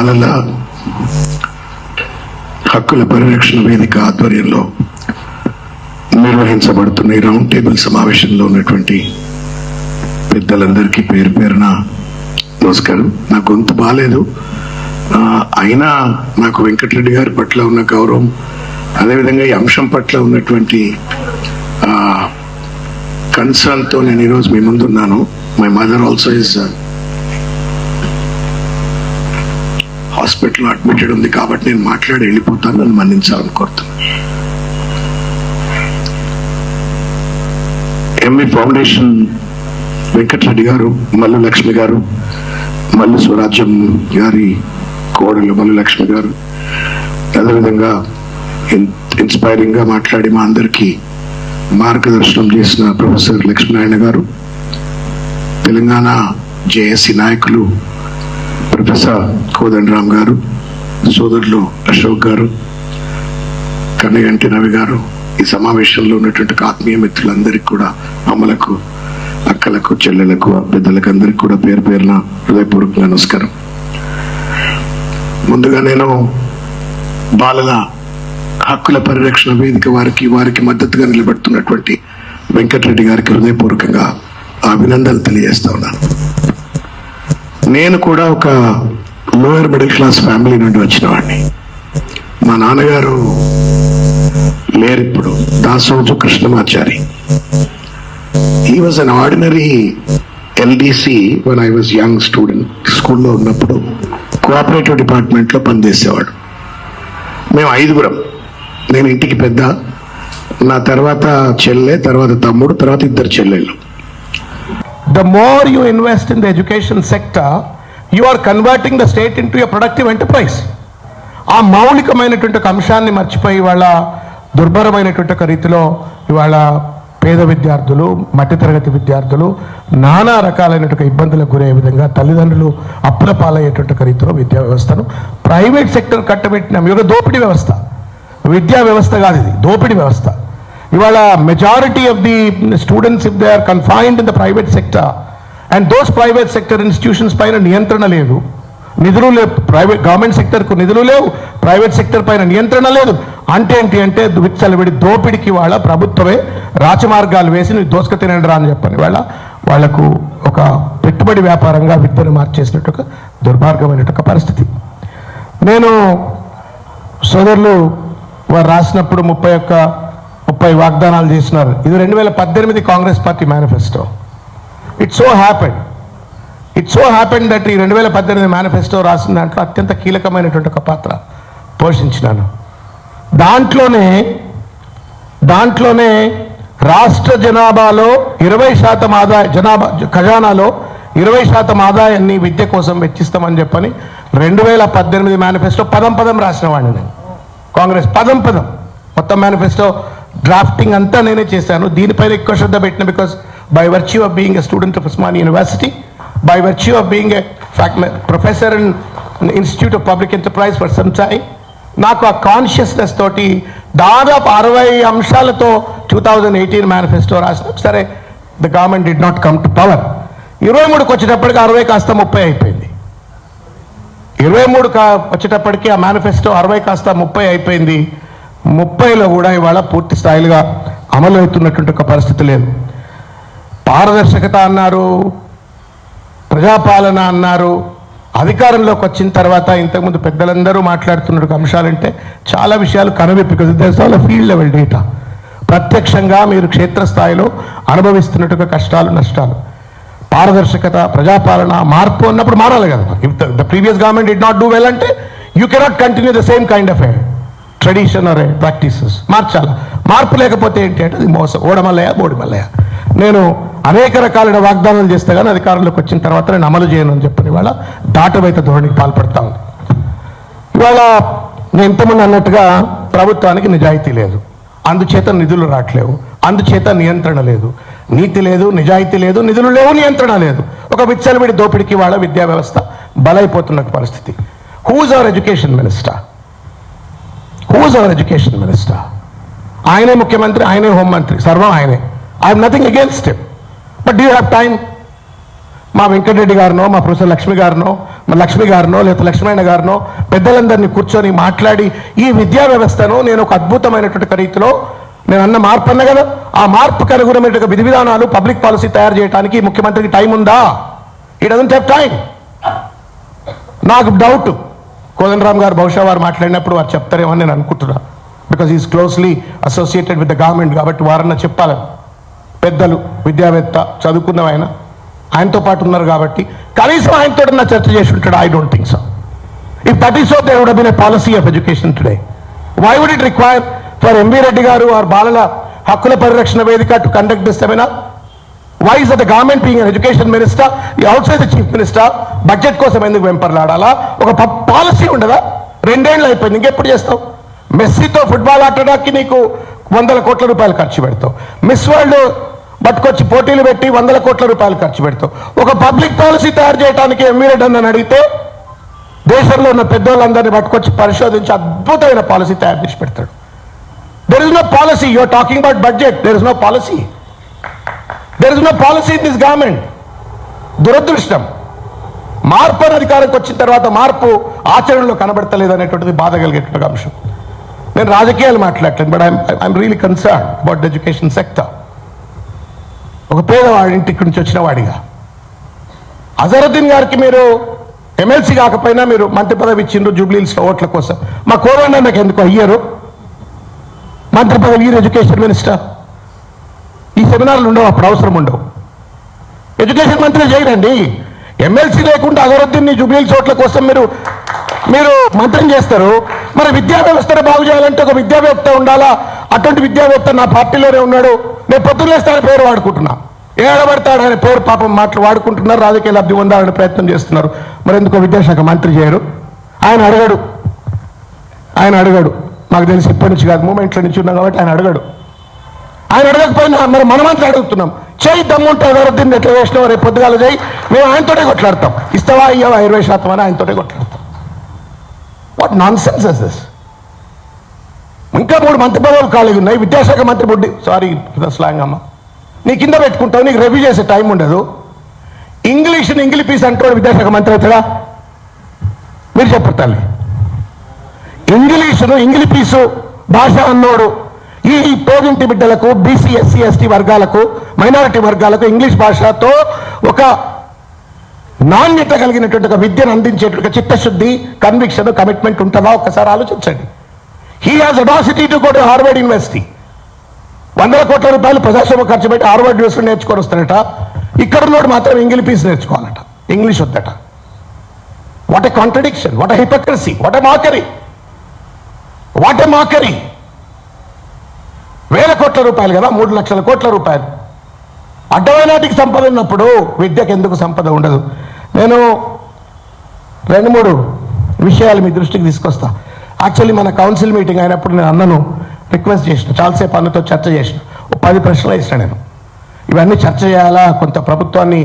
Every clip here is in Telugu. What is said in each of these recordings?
బాలల హక్కుల పరిరక్షణ వేదిక ఆధ్వర్యంలో నిర్వహించబడుతున్న ఈ రౌండ్ టేబుల్ సమావేశంలో ఉన్నటువంటి పెద్దలందరికీ పేరు పేరున నమస్కారం. నా గొంతు బాగాలేదు అయినా నాకు వెంకటరెడ్డి గారి పట్ల ఉన్న గౌరవం అదేవిధంగా ఈ అంశం పట్ల ఉన్నటువంటి కన్సర్న్తో నేను ఈరోజు మీ ముందున్నాను. My mother also is hospital admitted ఉంది కాబట్టి నేను మాట్లాడి వెళ్ళిపోతాను నన్ను మన్నించాలని కోరుతున్నాను. ఎంవి ఫౌండేషన్ వెంకటరెడ్డి గారు మల్లు లక్ష్మి గారు మల్లు స్వరాజ్యం గారి కోడలు మల్లు లక్ష్మి గారు అదేవిధంగా ఇన్- ఇన్స్పైరింగ్గా మాట్లాడి మా అందరికీ మార్గదర్శనం చేసిన ప్రొఫెసర్ లక్ష్మీనారాయణ గారు తెలంగాణ జేఏసీ నాయకులు ప్రసాద్ కోదండరామ్ గారు సోదరులు అశోక్ గారు కన్నగంటి రవి గారు ఈ సమావేశంలో ఉన్నటువంటి ఆత్మీయ మిత్రులందరికీ కూడా అమ్మలకు అక్కలకు చెల్లెలకు పెద్దలకు అందరికి కూడా పేరు పేరున హృదయపూర్వక నమస్కారం. ముందుగా నేను బాలల హక్కుల పరిరక్షణ వేదిక వారికి వారికి మద్దతుగా నిలబడుతున్నటువంటి వెంకటరెడ్డి గారికి హృదయపూర్వకంగా అభినందనలు తెలియజేస్తా ఉన్నాను. నేను కూడా ఒక లోయర్ మిడిల్ క్లాస్ ఫ్యామిలీ నుండి వచ్చిన వాడిని మా నాన్నగారు లేరు ఇప్పుడు Dasoju Krishnamachari. He was an ordinary LDC one I was young student స్కూల్లో ఉన్నప్పుడు కోఆపరేటివ్ డిపార్ట్మెంట్లో పనిచేసేవాడు. మేము ఐదుగురం. నేను ఇంటికి పెద్ద నా తర్వాత చెల్లె తర్వాత తమ్ముడు తర్వాత ఇద్దరు చెల్లెళ్ళు. The more you invest in the education sector, you are converting the state into a productive enterprise. ఆ మౌలికమైనటువంటి ఒక అంశాన్ని మర్చిపోయి ఇవాళ దుర్భరమైనటువంటి ఒక రీతిలో ఇవాళ పేద విద్యార్థులు మధ్యతరగతి విద్యార్థులు నానా రకాలైనటువంటి ఇబ్బందులకు గురయ్యే విధంగా తల్లిదండ్రులు అప్పుల పాలయ్యేటువంటి ఒక రీతిలో విద్యా వ్యవస్థను ప్రైవేట్ సెక్టర్ కట్టబెట్టిన ఒక దోపిడీ వ్యవస్థ విద్యా వ్యవస్థ కాదు ఇది దోపిడీ వ్యవస్థ ఇవాళ majority of the students if they are confined in the private sector and those private sector institutions పైన నియంత్రణ లేదు. నిధులు లేవు. ప్రైవేట్ గవర్నమెంట్ సెక్టర్కు నిధులు లేవు. ప్రైవేట్ సెక్టర్ పైన నియంత్రణ లేదు. అంటే ఏంటి అంటే విచ్చలవిడి దోపిడికి వాళ్ళ ప్రభుత్వమే రాచమార్గాలు వేసి నువ్వు దోసుక తినండి అని చెప్పని వాళ్ళ వాళ్ళకు ఒక పెట్టుబడి వ్యాపారంగా విద్యను మార్చేసినట్టు ఒక దుర్మార్గమైనట్టు ఒక పరిస్థితి. నేను సోదరులు వారు రాసినప్పుడు ముప్పై ఒక్క ముప్పై వాగ్దానాలు చేసినారు. ఇది రెండు వేల పద్దెనిమిది Congress party manifesto it so happen it so happen that ఈ రెండు వేల పద్దెనిమిది మేనిఫెస్టో రాసిన దాంట్లో అత్యంత కీలకమైనటువంటి ఒక పాత్ర పోషించినాను. దాంట్లోనే దాంట్లోనే రాష్ట్ర జనాభాలో ఇరవై శాతం ఆదాయ జనాభా ఖజానాలో ఇరవై శాతం ఆదాయాన్ని విద్య కోసం వెచ్చిస్తామని చెప్పని రెండు వేల పద్దెనిమిది మేనిఫెస్టో పదం పదం రాసిన వాడిని నేను. కాంగ్రెస్ పదం పదం మొత్తం మేనిఫెస్టో డ్రాఫ్టింగ్ అంతా నేనే చేశాను. దీనిపైన ఎక్కువ శ్రద్ధ పెట్టిన because by virtue of being a student of Osman university by virtue of being a professor in institute of public enterprise for some time నాకు ఆ కాన్షియస్నెస్ తోటి దాదాపు అరవై అంశాలతో టూ థౌజండ్ ఎయిటీన్ మేనిఫెస్టో రాసిన సరే the government did not come to power ఇరవై మూడుకి వచ్చేటప్పటికి అరవై కాస్త ముప్పై అయిపోయింది. ఇరవై మూడు కా వచ్చేటప్పటికి ఆ మేనిఫెస్టో అరవై కాస్త ముప్పై అయిపోయింది. ముప్పైలో కూడా ఇవాళ పూర్తి స్థాయిలుగా అమలు అవుతున్నటువంటి ఒక పరిస్థితి లేదు. పారదర్శకత అన్నారు ప్రజాపాలన అన్నారు అధికారంలోకి వచ్చిన తర్వాత ఇంతకుముందు పెద్దలందరూ మాట్లాడుతున్న అంశాలంటే చాలా విషయాలు కనవిప్పి దేశాల ఫీల్డ్ లెవెల్ డేటా ప్రత్యక్షంగా మీరు క్షేత్రస్థాయిలో అనుభవిస్తున్నట్టుగా కష్టాలు నష్టాలు. పారదర్శకత ప్రజాపాలన మార్పు అన్నప్పుడు మారాలి కదా. The previous government did not do well అంటే you cannot continue the same kind of a tradition practices మార్చాలి? మార్పు లేకపోతే ఏంటి అంటే అది మోసం ఓడమల్లయ్య బోడిమల్లయ్య. నేను అనేక రకాలైన వాగ్దానాలు చేస్తే కానీ అధికారంలోకి వచ్చిన తర్వాత నేను అమలు చేయను అని చెప్పిన ఇవాళ దాటవైత ధోరణికి పాల్పడతా ఉంది. ఇవాళ నేను ఇంతకుముందు అన్నట్టుగా ప్రభుత్వానికి నిజాయితీ లేదు. అందుచేత నిధులు రావట్లేవు అందుచేత నియంత్రణ లేదు. నీతి లేదు నిజాయితీ లేదు నిధులు లేవు నియంత్రణ లేదు. ఒక విచ్చలవిడి దోపిడికి వాళ్ళ విద్యా వ్యవస్థ బలైపోతున్న పరిస్థితి. Whose our education minister whose our education minister ఆయనే ముఖ్యమంత్రి ఆయనే హోంమంత్రి సర్వం ఆయనే. I nothing against him but do have time మా వెంకటరెడ్డి గారినో మా ప్రొఫెసర్ లక్ష్మి గారినో మా లక్ష్మి గారినో లేకపోతే లక్ష్మణ గారినో పెద్దలందరినీ కూర్చొని మాట్లాడి ఈ విద్యా వ్యవస్థను నేను ఒక అద్భుతమైనటువంటి రీతిలో నేను అన్న మార్పు అన్న కదా? ఆ మార్పుకు అనుగుణమైన విధి విధానాలు పబ్లిక్ పాలసీ తయారు చేయడానికి ముఖ్యమంత్రికి టైం ఉందా? ఈ డజంట్ హ్యావ్ టైం నాకు డౌట్ కోదండరామ్ గారు బహుశా వారు మాట్లాడినప్పుడు వారు చెప్తారేమో నేను అనుకుంటున్నా. Because is closely associated with the government కాబట్టి వారన్నా చెప్పాలని పెద్దలు విద్యావేత్త చదువుకున్న ఆయన ఆయనతో పాటు ఉన్నారు కాబట్టి కనీసం ఆయనతో నా చర్చ చేసి ఉంటాడు. I don't think so if that is so they would been a policy of education today why would it require for MB Reddy గారు వారు బాలల హక్కుల పరిరక్షణ వేదిక to conduct this seminar why is the government being education minister also the chief minister budget కోసం ఎందుకు వెంపర్లాడాలా? ఒక పాలసీ ఉండదా? రెండేళ్ళు అయిపోయింది. ఇంకెప్పుడు చేస్తావు? మెస్సీతో ఫుట్బాల్ ఆడడానికి నీకు వందల కోట్ల రూపాయలు ఖర్చు పెడతావు. మిస్ వరల్డ్ పట్టుకొచ్చి పోటీలు పెట్టి వందల కోట్ల రూపాయలు ఖర్చు పెడతావు. ఒక పబ్లిక్ పాలసీ తయారు చేయడానికి ఎమ్మెల్యేడ్ అని అడిగితే దేశంలో ఉన్న పెద్దోళ్ళందరినీ పట్టుకొచ్చి పరిశోధించి అద్భుతమైన పాలసీ తయారు చేసి పెడతాడు. There is no policy you're talking about budget there is no policy there is no policy in this government దురదృష్టం. మార్పు అని అధికారంకి వచ్చిన తర్వాత మార్పు ఆచరణలో కనబడతలేదు అనేటువంటిది బాధ కలిగేటువంటి అంశం. నేను రాజకీయాలు మాట్లాడలేను but I'm really concern about education sector ఒక పేదవాడి ఇంటికి నుంచి వచ్చిన వాడిగా. అజరుద్దీన్ గారికి మీరు ఎమ్మెల్సీ కాకపోయినా మీరు మంత్రి పదవి ఇచ్చిండ్రు జూబ్లీల్స్ ఓట్ల కోసం. మా కోరన్న నాకు ఎందుకు అయ్యారు? మంత్రి పదవి ఎడ్యుకేషన్ మినిస్టర్ ఈ సెమినార్లు ఉండవు అప్పుడు అవసరం ఉండవు. ఎడ్యుకేషన్ మంత్రి చేయరండి. ఎమ్మెల్సీ లేకుండా అభివృద్ధిని జుబిలీ చోట్ల కోసం మీరు మీరు మంత్రిని చేస్తారు. మరి విద్యా వ్యవస్థను బాగు చేయాలంటే ఒక విద్యావేత్త ఉండాలా? అటువంటి విద్యావేత్త నా పార్టీలోనే ఉన్నాడు. నేను పొద్దున్నేస్తాను పేరు వాడుకుంటున్నా. ఏడబడతాడు ఆయన పేరు పాపం మాటలు వాడుకుంటున్నారు. రాజకీయ లబ్ధి పొందాలని ప్రయత్నం చేస్తున్నారు. మరి ఎందుకో విద్యాశాఖ మంత్రి చేయరు? ఆయన అడగడు. ఆయన అడగడు. నాకు తెలిసి ఇప్పటి నుంచి కాదు మూమెంట్లో నుంచి ఉన్నాం కాబట్టి ఆయన అడగడు. ఆయన అడగకపోయినా మరి మనమంతా అడుగుతున్నాం. చేయి దమ్ముంటే దీన్ని ఎట్లా వేసినావు రేపు పొద్దుగాల చేయి. మేము ఆయనతోనే కొట్లాడతాం. ఇస్తావా ఇయ్యవా ఇరవై శాతం అని ఆయనతోనే కొట్లాడతాం. వాట్ నాన్ సెన్స్ దిస్ ఇంకా మూడు మంత్రి పదవులు ఖాళీ ఉన్నాయి. విద్యాశాఖ మంత్రి బుడ్డి సారీ స్లాంగ్ అమ్మ. నీ కింద పెట్టుకుంటావు నీకు రివ్యూ చేసే టైం ఉండదు. ఇంగ్లీష్ని ఇంగ్లీష్ పీస్ అంటాడు విద్యాశాఖ మంత్రి అవుతాడా? మీరు చెప్పరు తల్లి. ఇంగ్లీషును ఇంగ్లీష్ పీసు భాష అన్నోడు ఈ ఈ బిడ్డలకు బీసీ ఎస్సీ ఎస్టీ వర్గాలకు మైనారిటీ వర్గాలకు ఇంగ్లీష్ భాషతో ఒక నాణ్యత కలిగినటువంటి ఒక విద్యను అందించేటువంటి చిత్తశుద్ధి కన్విక్షన్ కమిట్మెంట్ ఉంటుందా? ఒక్కసారి ఆలోచించండి. He has audacity to go to Harvard university వందల కోట్ల రూపాయలు ప్రజాసేవ ఖర్చు పెట్టి హార్వర్డ్ యూనివర్సిటీ నేర్చుకొని వస్తాడట ఇక్కడ ఉన్నోడు మాత్రం ఇంగ్లీష్ పీస్ నేర్చుకోవాలట. English వద్దట. What a contradiction what a hypocrisy what a mockery what a mockery వేల కోట్ల రూపాయలు కదా మూడు లక్షల కోట్ల రూపాయలు. అడ్డమైనాటికి సంపద ఉన్నప్పుడు విద్యకు ఎందుకు సంపద ఉండదు? నేను రెండు మూడు విషయాలు మీ దృష్టికి తీసుకొస్తా. యాక్చువల్లీ మన కౌన్సిల్ మీటింగ్ అయినప్పుడు నేను అన్నను రిక్వెస్ట్ చేసిన చాలాసేపు అన్నతో చర్చ చేసిన పది ప్రశ్నలు వేసిన నేను. ఇవన్నీ చర్చ చేయాలా? కొంత ప్రభుత్వాన్ని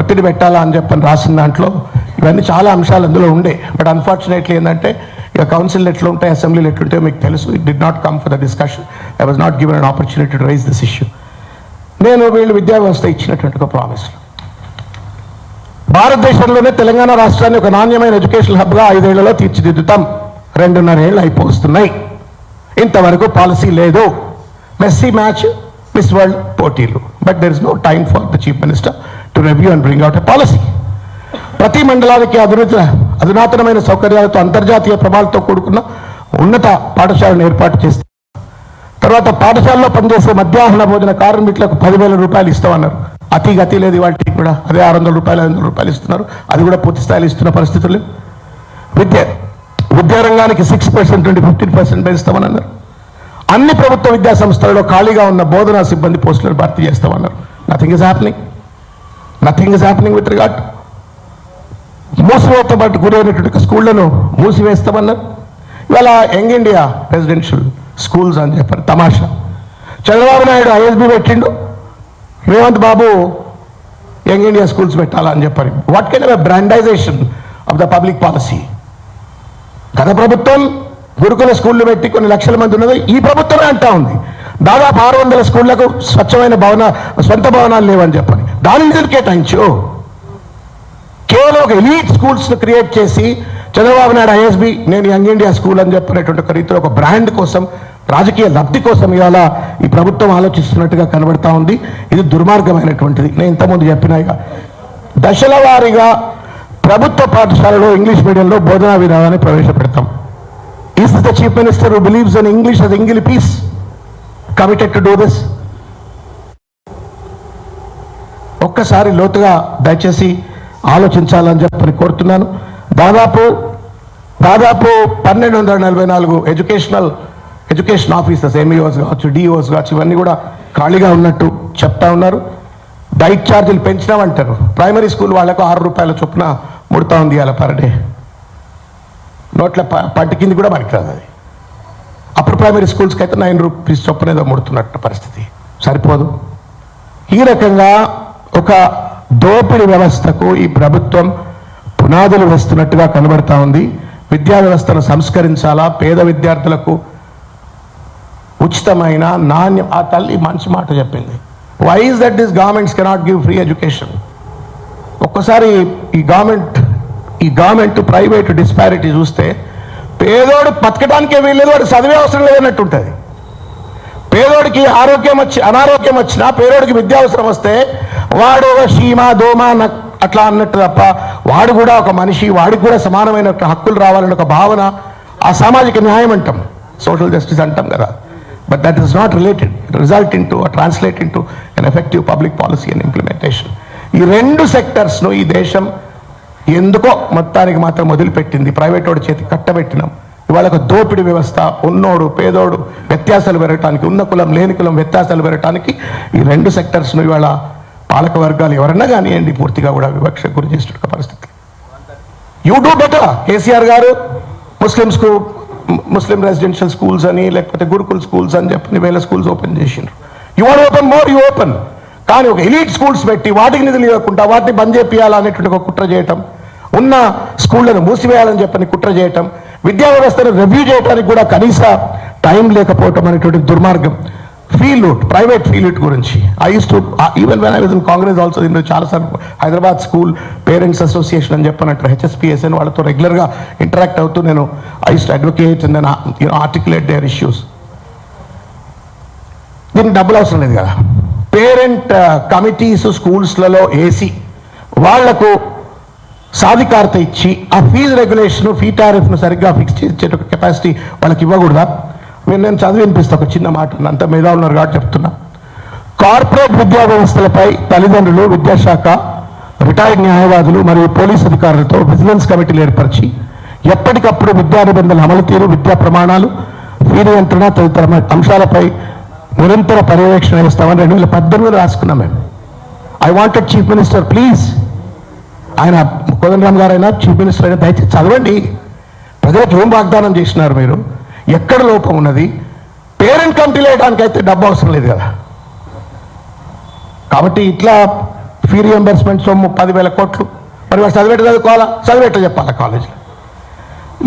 ఒత్తిడి పెట్టాలా అని చెప్పని రాసిన దాంట్లో ఇవన్నీ చాలా అంశాలు అందులో ఉండే. బట్ అన్ఫార్చునేట్లీ ఏంటంటే ఇక కౌన్సిల్ ఎట్లా ఉంటాయి అసెంబ్లీలు ఎట్లుంటాయో మీకు తెలుసు. It did not come for the discussion I was not given an opportunity to raise this issue నేను వీళ్ళు విద్యా వ్యవస్థ ఇచ్చినటువంటి ఒక ప్రామిస్ భారతదేశంలోనే తెలంగాణ రాష్ట్రాన్ని ఒక నాణ్యమైన ఎడ్యుకేషన్ హబ్గా ఐదేళ్ళలో తీర్చిదిద్దుతాం. రెండున్నర ఏళ్ళు అయిపోతున్నాయి ఇంతవరకు పాలసీ లేదు. మెస్సీ మ్యాచ్ మిస్ వరల్డ్ పోటీలు. But there is no time for the chief minister to review and bring out a policy ప్రతి మండలానికి అభివృద్ధి అధునాతనమైన సౌకర్యాలతో అంతర్జాతీయ ప్రమాణాలతో కూడుకున్న ఉన్నత పాఠశాలను ఏర్పాటు చేస్తారు తర్వాత పాఠశాలలో పనిచేసే మధ్యాహ్న భోజన కార్మికులకు పదివేల రూపాయలు ఇస్తామన్నారు. అతి గతి లేదు వాటికి కూడా. అదే ఆరు వందల రూపాయలు ఐదు రూపాయలు ఇస్తున్నారు. అది కూడా పూర్తి స్థాయిలో ఇస్తున్న పరిస్థితులు విద్య విద్యారంగానికి సిక్స్ పర్సెంట్ నుండి ఫిఫ్టీన్ పర్సెంట్ పెంచుతామని అన్నారు అన్ని ప్రభుత్వ విద్యా సంస్థలలో ఖాళీగా ఉన్న బోధనా సిబ్బంది పోస్టులను భర్తీ చేస్తామన్నారు. Nothing is happening nothing is happening with regard మూసివేత గురైనటువంటి స్కూళ్ళను మూసివేస్తామన్నారు. ఇవాళ యంగ్ ఇండియా రెసిడెన్షియల్ స్కూల్స్ అని చెప్పారు తమాషా. చంద్రబాబు నాయుడు ఐఎస్బి పెట్టిండు. Revanth Babu Young India schools పెట్టాలని చెప్పారు. What can brandization of the public policy గత ప్రభుత్వం గురుకుల స్కూళ్ళు పెట్టి కొన్ని లక్షల మంది ఉన్నది ఈ ప్రభుత్వమే అంటా ఉంది. దాదాపు ఆరు వందల స్కూళ్ళకు స్వచ్ఛమైన భవన సొంత భవనాలు లేవని చెప్పాలి దాని కేటాయించు? కేవలం ఒక ఎలీట్ స్కూల్స్ క్రియేట్ చేసి చంద్రబాబు నాయుడు ఐఎస్బి నేను యంగ్ ఇండియా స్కూల్ అని చెప్పినటువంటి ఒక రీతిలో ఒక బ్రాండ్ కోసం రాజకీయ లబ్ధి కోసం ఇవాళ ఈ ప్రభుత్వం ఆలోచిస్తున్నట్టుగా కనబడతా ఉంది. ఇది దుర్మార్గమైనటువంటిది. నేను ఇంతకుముందు చెప్పిన దశల వారీగా ప్రభుత్వ పాఠశాలలో ఇంగ్లీష్ మీడియంలో బోధనా విధానాన్ని ప్రవేశపెడతాం. Is the chief minister who believes in English as English piece committed to do this ఒక్కసారి లోతుగా దయచేసి ఆలోచించాలని చెప్పని కోరుతున్నాను. దాదాపు దాదాపు పన్నెండు వందల నలభై నాలుగు ఎడ్యుకేషనల్ ఎడ్యుకేషన్ ఆఫీసర్స్ ఎంఈఓస్ కావచ్చు డిఓస్ కావచ్చు ఇవన్నీ కూడా ఖాళీగా ఉన్నట్టు చెప్తా ఉన్నారు. డైట్ ఛార్జీలు పెంచినామంటారు. ప్రైమరీ స్కూల్ వాళ్ళకు ఆరు రూపాయల చొప్పున ముడతా ఉంది అలా పర్ డే. నోట్ల ప- పట్టు కింది కూడా పనికిరాదు అది. అప్పుడు ప్రైమరీ స్కూల్స్కి అయితే నైన్ రూపీస్ చొప్పున ఏదో ముడుతున్నట్టు పరిస్థితి. సరిపోదు. ఈ రకంగా ఒక దోపిడీ వ్యవస్థకు ఈ ప్రభుత్వం పునాదులు వేస్తున్నట్టుగా కనబడతా ఉంది. విద్యా వ్యవస్థను సంస్కరించాలా? పేద విద్యార్థులకు ఉచితమైన నాణ్యం ఆ తల్లి మంచి మాట చెప్పింది. Why is that this governments cannot give free education ఒక్కసారి ఈ గవర్నమెంట్ ఈ గవర్నమెంట్ ప్రైవేట్ డిస్పారిటీ చూస్తే పేదోడు బతకడానికే వీల్లేదు వాడు చదివే అవసరం లేదన్నట్టు ఉంటుంది. పేదోడికి ఆరోగ్యం వచ్చి అనారోగ్యం వచ్చినా పేదోడికి విద్య అవసరం వస్తే వాడు ఒక చీమ దోమ అట్లా అన్నట్టు తప్ప వాడు కూడా ఒక మనిషి వాడికి కూడా సమానమైన హక్కులు రావాలని ఒక భావన ఆ సామాజిక న్యాయం అంటాం. సోషల్ జస్టిస్ అంటాం కదా. But that is not related result into translate into an effective public policy and implementation ఈ రెండు సెక్టర్స్ను ఈ దేశం ఎందుకో మొత్తానికి మాత్రం వదిలిపెట్టింది. ప్రైవేట్ వాడి చేతి కట్టబెట్టినాం. ఇవాళ ఒక దోపిడీ వ్యవస్థ ఉన్నోడు పేదోడు వ్యత్యాసాలు పెరగటానికి ఉన్న కులం లేని కులం వ్యత్యాసాలు పెరగటానికి ఈ రెండు సెక్టర్స్ను ఇవాళ పాలక వర్గాలు ఎవరన్నా కానివ్వండి పూర్తిగా కూడా వివక్ష గురి చేసిన పరిస్థితి. యూ డూ బెటర్ కేసీఆర్ గారు. ముస్లిమ్స్కు ముస్లిం రెసిడెన్షియల్ స్కూల్స్ అని లేకపోతే గురుకుల్ స్కూల్స్ అని చెప్పి వేల స్కూల్స్ ఓపెన్ చేసిండ్రు. You want open more you open కానీ ఒక ఎలీట్ స్కూల్స్ పెట్టి వాటికి నిధులు ఇవ్వకుండా వాటిని బంద్ చేపియాలనేటువంటి ఒక కుట్ర చేయటం ఉన్న స్కూళ్ళను మూసివేయాలని చెప్పని కుట్ర చేయటం విద్యా వ్యవస్థను రివ్యూ చేయడానికి కూడా కనీస టైం లేకపోవటం అనేటువంటి దుర్మార్గం. ఫీల్ ప్రైవేట్ ఫీల్ గురించి. I use to even when I was in Congress also దీనిలో చాలాసార్లు హైదరాబాద్ స్కూల్ పేరెంట్స్ అసోసియేషన్ అని చెప్పినట్టు హెచ్ఎస్పిఎస్ఎన్ వాళ్ళతో రెగ్యులర్గా ఇంటరాక్ట్ అవుతూ నేను I use to advocate and you know articulate their issues దీనికి డబ్బులు అవసరం లేదు కదా. పేరెంట్ కమిటీస్ స్కూల్స్లలో వేసి వాళ్ళకు సాధికారత ఇచ్చి ఆ ఫీజు రెగ్యులేషన్ ఫీ టారిఫ్ను సరిగ్గా ఫిక్స్ చేసే కెపాసిటీ వాళ్ళకి ఇవ్వకూడదా? మీరు నేను చదివి వినిపిస్తా ఒక చిన్న మాట అంత మీద ఉన్నారు కాబట్టి చెప్తున్నా. కార్పొరేట్ విద్యా వ్యవస్థలపై తల్లిదండ్రులు విద్యాశాఖ రిటైర్డ్ న్యాయవాదులు మరియు పోలీస్ అధికారులతో విజిలెన్స్ కమిటీలు ఏర్పరిచి ఎప్పటికప్పుడు విద్యా నిబంధనల అమలు తీరు విద్యా ప్రమాణాలు ఫీ నియంత్రణ తదితర అంశాలపై నిరంతర పర్యవేక్షణ ఇస్తామని రెండు వేల పద్దెనిమిది రాసుకున్నాం మేము. I wanted chief minister please ఆయన కోదండరామ్ గారైనా చీఫ్ మినిస్టర్ అయినా దయచేసి చదవండి. ప్రజలకు ఏం వాగ్దానం చేసినారు మీరు? ఎక్కడ లోపం ఉన్నది? పేరెంట్ కంపెనీ వేయడానికి అయితే డబ్బు అవసరం లేదు కదా. కాబట్టి ఇట్లా ఫీ రియంబర్స్మెంట్ సొమ్ము పదివేల కోట్లు. మరి వాళ్ళు చదివేట చదువుకోవాలా? చదివేట చెప్పాలా కాలేజీలో?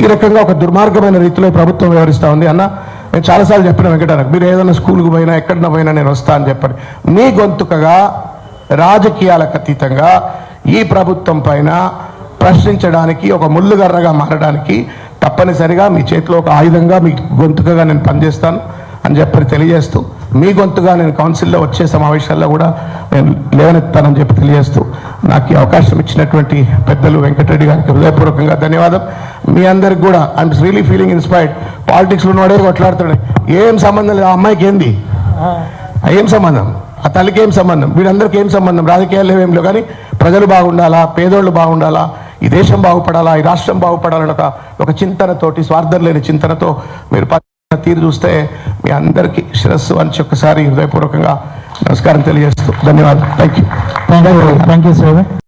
ఈ రకంగా ఒక దుర్మార్గమైన రీతిలో ప్రభుత్వం వ్యవహరిస్తూ ఉంది. అన్న నేను చాలాసార్లు చెప్పిన వెంకటరకు మీరు ఏదైనా స్కూల్కి పోయినా ఎక్కడినా పోయినా నేను వస్తా అని చెప్పండి. మీ గొంతుకగా రాజకీయాలకు అతీతంగా ఈ ప్రభుత్వం పైన ప్రశ్నించడానికి ఒక ముళ్ళుగర్రగా మారడానికి తప్పనిసరిగా మీ చేతిలో ఒక ఆయుధంగా మీ గొంతుకగా నేను పనిచేస్తాను అని చెప్పి తెలియజేస్తూ మీ గొంతుగా నేను కౌన్సిల్లో వచ్చే సమావేశాల్లో కూడా నేను లేవనెత్తానని చెప్పి తెలియజేస్తూ నాకు ఈ అవకాశం ఇచ్చినటువంటి పెద్దలు వెంకటరెడ్డి గారికి హృదయపూర్వకంగా ధన్యవాదం. మీ అందరికి కూడా ఐఎమ్ రియలీ ఫీలింగ్ ఇన్స్పైర్డ్ పాలిటిక్స్లో ఉన్నవాడే కొట్లాడుతున్నాడు. ఏం సంబంధం లేదు ఆ అమ్మాయికి ఏంది? ఏం సంబంధం? ఆ తల్లికి ఏం సంబంధం? వీళ్ళందరికీ ఏం సంబంధం? రాజకీయాలు ఏం లేవు కానీ ప్రజలు బాగుండాలా? పేదోళ్ళు బాగుండాలా? ఈ దేశం బాగుపడాలా ఈ రాష్ట్రం బాగుపడాలని ఒక ఒక చింతనతోటి స్వార్థం లేని చింతనతో మీరు తీరు చూస్తే మీ అందరికీ శిరస్సు అని ఒక్కసారి హృదయపూర్వకంగా నమస్కారం తెలియజేస్తూ ధన్యవాదాలు. Thank you thank you sir